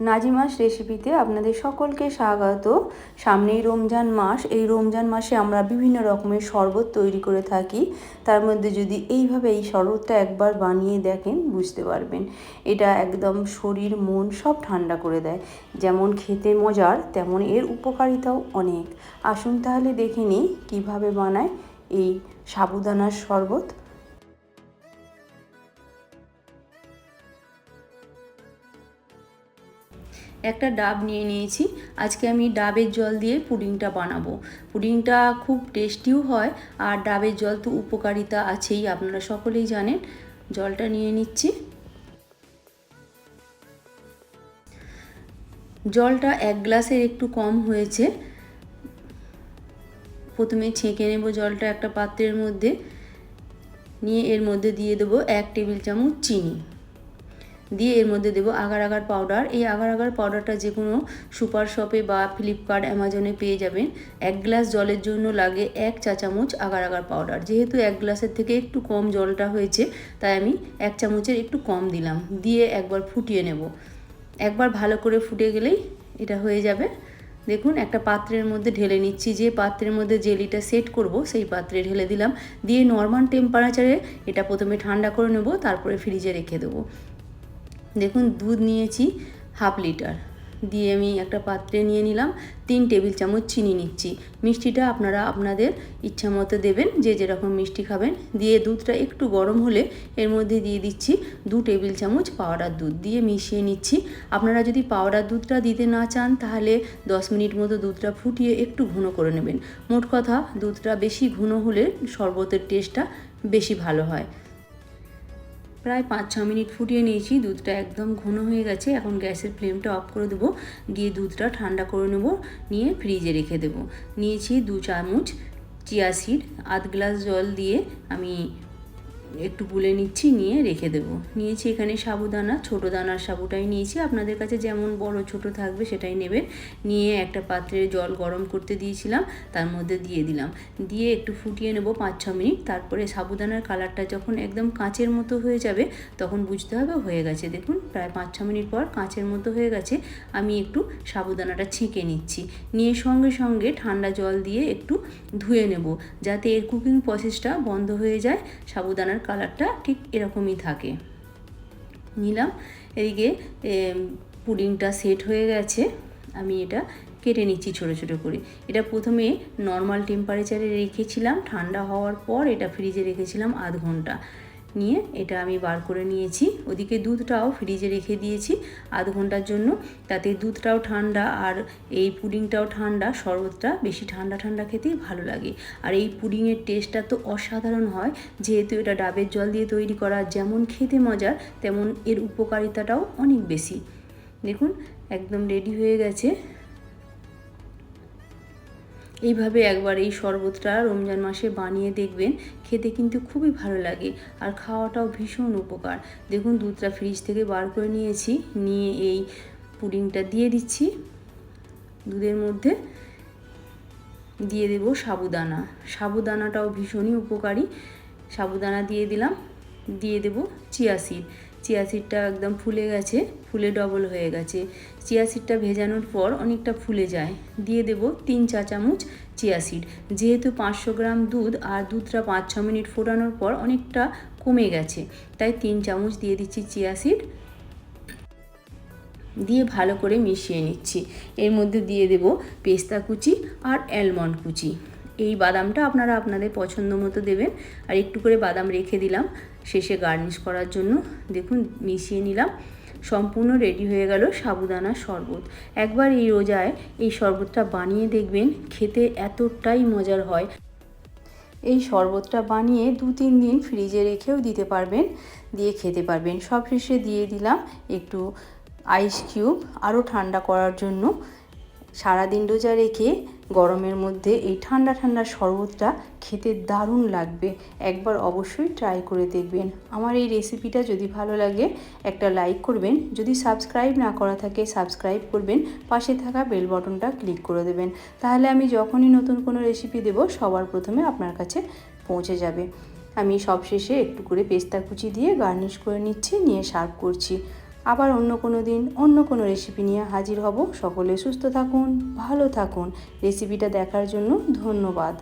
নাজিমাস রেসিপিতে আপনাদের সকলকে স্বাগত। সামনেই রমজান মাস। এই রমজান মাসে আমরা বিভিন্ন রকমের শরবত তৈরি করে থাকি। তার মধ্যে যদি এইভাবে এই শরবতটা একবার বানিয়ে দেখেন, বুঝতে পারবেন। এটা একদম শরীর, মন সব ঠান্ডা করে দেয়। যেমন খেতে মজার, তেমন এর উপকারিতাও অনেক। আসুন তাহলে দেখে নিই কীভাবে বানায় এই সাবুদানার শরবত। একটা ডাব নিয়ে নিয়েছি। আজকে আমি ডাবের জল দিয়ে পুডিংটা বানাবো। পুডিংটা খুব টেস্টিও হয় আর ডাবের জল তো উপকারিতা আছেই, আপনারা সকলেই জানেন। জলটা নিয়ে নিচ্ছি। জলটা এক গ্লাসের একটু কম হয়েছে। প্রথমে ছেঁকে নেব জলটা একটা পাত্রের মধ্যে। নিয়ে এর মধ্যে দিয়ে দেবো এক টেবিল চামচ চিনি। দিয়ে এর মধ্যে দেবো আগার আগার পাউডার এই আগার আগার পাউডারটা যে কোনো সুপার শপে বা ফ্লিপকার্ট অ্যামাজনে পেয়ে যাবেন। এক গ্লাস জলের জন্য লাগে এক চা চামচ আগার আগার পাউডার যেহেতু এক গ্লাসের থেকে একটু কম জলটা হয়েছে, তাই আমি এক চামচের একটু কম দিলাম। দিয়ে একবার ফুটিয়ে নেব। একবার ভালো করে ফুটে গেলেই এটা হয়ে যাবে। দেখুন, একটা পাত্রের মধ্যে ঢেলে নিচ্ছি। যে পাত্রের মধ্যে জেলিটা সেট করব, সেই পাত্রে ঢেলে দিলাম। দিয়ে নর্মাল টেম্পারেচারে এটা প্রথমে ঠান্ডা করে নেব, তারপরে ফ্রিজে রেখে দেবো। দেখুন দুধ নিয়েছি হাফ লিটার। দিয়ে আমি একটা পাত্রে নিয়ে নিলাম, তিন টেবিল চামচ চিনি নিচ্ছি। মিষ্টিটা আপনারা আপনাদের ইচ্ছা মতো দেবেন, যে যেরকম মিষ্টি খাবেন। দিয়ে দুধটা একটু গরম হলে এর মধ্যে দিয়ে দিচ্ছি দু টেবিল চামচ পাউডার দুধ দিয়ে মিশিয়ে নিচ্ছি। আপনারা যদি পাউডার দুধটা দিতে না চান, তাহলে দশ মিনিট মতো দুধটা ফুটিয়ে একটু ঘন করে নেবেন। মোট কথা দুধটা বেশি ঘন হলে শরবতের টেস্টটা বেশি ভালো হয়। প্রায় পাঁচ, ছ মিনিট ফুটিয়ে নিয়েছি। দুধটা একদম ঘন হয়ে গেছে। এখন গ্যাসের ফ্লেমটা অফ করে দেবো। গিয়ে দুধটা ঠান্ডা করে নেব। নিয়ে ফ্রিজে রেখে দেবো। নিয়েছি দু চামচ চিয়া সিড। আধ গ্লাস জল দিয়ে আমি একটু গুলে নিচ্ছি, নিয়ে রেখে দেবো। নিয়েছি এখানে সাবুদানা, ছোটো দানার সাবুটাই নিয়েছি। আপনাদের কাছে যেমন বড় ছোট থাকবে সেটাই নেবেন। নিয়ে একটা পাত্রে জল গরম করতে দিয়েছিলাম, তার মধ্যে দিয়ে দিলাম। দিয়ে একটু ফুটিয়ে নেব পাঁচ ছ মিনিট। তারপরে সাবুদানার কালারটা যখন একদম কাঁচের মতো হয়ে যাবে, তখন বুঝতে হবে হয়ে গেছে। দেখুন, প্রায় পাঁচ ছ মিনিট পর কাঁচের মতো হয়ে গেছে। আমি একটু সাবুদানাটা ছেঁকে নিচ্ছি। নিয়ে সঙ্গে সঙ্গে ঠান্ডা জল দিয়ে একটু ধুয়ে নেব, যাতে এর কুকিং প্রসেসটা বন্ধ হয়ে যায়, সাবুদানার কালারটা ঠিক এরকমই থাকে। নিলাম এদিকে পুডিংটা সেট হয়ে গেছে। আমি এটা কেটে নিচ্ছি ছোটো ছোটো করে। এটা প্রথমে নর্মাল টেম্পারেচারে রেখেছিলাম, ঠান্ডা হওয়ার পর এটা ফ্রিজে রেখেছিলাম আধ ঘণ্টা। নিয়ে এটা আমি বার করে নিয়েছি। ওদিকে দুধটাও ফ্রিজে রেখে দিয়েছি আধ ঘণ্টার জন্য। তাতে দুধটাও ঠান্ডা আর এই পুডিংটাও ঠান্ডা, শরবতটা বেশি ঠান্ডা ঠান্ডা খেতেই ভালো লাগে। আর এই পুডিংয়ের টেস্টটা তো অসাধারণ হয়। যেহেতু এটা ডাবের জল দিয়ে তৈরি করা, যেমন খেতে মজার, তেমন এর উপকারিতাটাও অনেক বেশি। দেখুন, একদম রেডি হয়ে গেছে। এইভাবে একবার এই শরবতটা রমজান মাসে বানিয়ে দেখবেন, খেতে কিন্তু খুবই ভালো লাগে আর খাওয়াটাও ভীষণ উপকার। দেখুন দুধটা ফ্রিজ থেকে বার করে নিয়েছি, নিয়ে এই পুডিংটা দিয়ে দিচ্ছি। দুধের মধ্যে দিয়ে দেব সাবুদানা। সাবুদানাটাও ভীষণই উপকারী। সাবুদানা দিয়ে দিলাম, দিয়ে দেব চিয়া সিড চিয়া সিডটা একদম ফুলে গেছে, ফুলে ডবল হয়ে গেছে। চিয়া সিডটা ভেজানোর পর অনেকটা ফুলে যায়। দিয়ে দেব তিন চা চামচ চিয়া সিড যেহেতু পাঁচশো গ্রাম দুধ আর দুধটা পাঁচ ছ মিনিট ফোটানোর পর অনেকটা কমে গেছে, তাই তিন চামচ দিয়ে দিচ্ছি চিয়া সিড দিয়ে ভালো করে মিশিয়ে নিচ্ছি। এর মধ্যে দিয়ে দেব পেস্তা কুচি আর অ্যালমন্ড কুচি। এই বাদামটা আপনারা আপনাদের পছন্দ মতো দেবেন। আর একটু করে বাদাম রেখে দিলাম। শেষে গার্নিশ করার জন্য দেখুন মিশিয়ে নিলাম। সম্পূর্ণ রেডি হয়ে গেল সাবুদানা শরবত। একবার এই রোজায় এই শরবতটা বানিয়ে দেখবেন, খেতে এতটাই মজার হয়। এই শরবতটা বানিয়ে দু তিন দিন ফ্রিজে রেখেও দিতে পারবেন, দিয়ে খেতে পারবেন। সব শেষে দিয়ে দিলাম একটু আইস কিউব আরও ঠান্ডা করার জন্য। সারাদিন রোজা রেখে গরমের মধ্যে এই ঠান্ডা ঠান্ডা শরবতটা খেতে দারুণ লাগবে। একবার অবশ্যই ট্রাই করে দেখবেন। আমার এই রেসিপিটা যদি ভালো লাগে, একটা লাইক করবেন। যদি সাবস্ক্রাইব না করা থাকে সাবস্ক্রাইব করবেন। পাশে থাকা বেল বটনটা ক্লিক করে দেবেন। তাহলে আমি যখনই নতুন কোনো রেসিপি দেব, সবার প্রথমে আপনার কাছে পৌঁছে যাবে। আমি সবশেষে একটু করে পেস্তা কুচি দিয়ে গার্নিশ করে নিচ্ছি, নিয়ে সার্ভ করছি। আবার অন্য কোনো দিন, অন্য কোনো রেসিপি নিয়ে হাজির হব। সকলে সুস্থ থাকুন, ভালো থাকুন। রেসিপিটা দেখার জন্য ধন্যবাদ।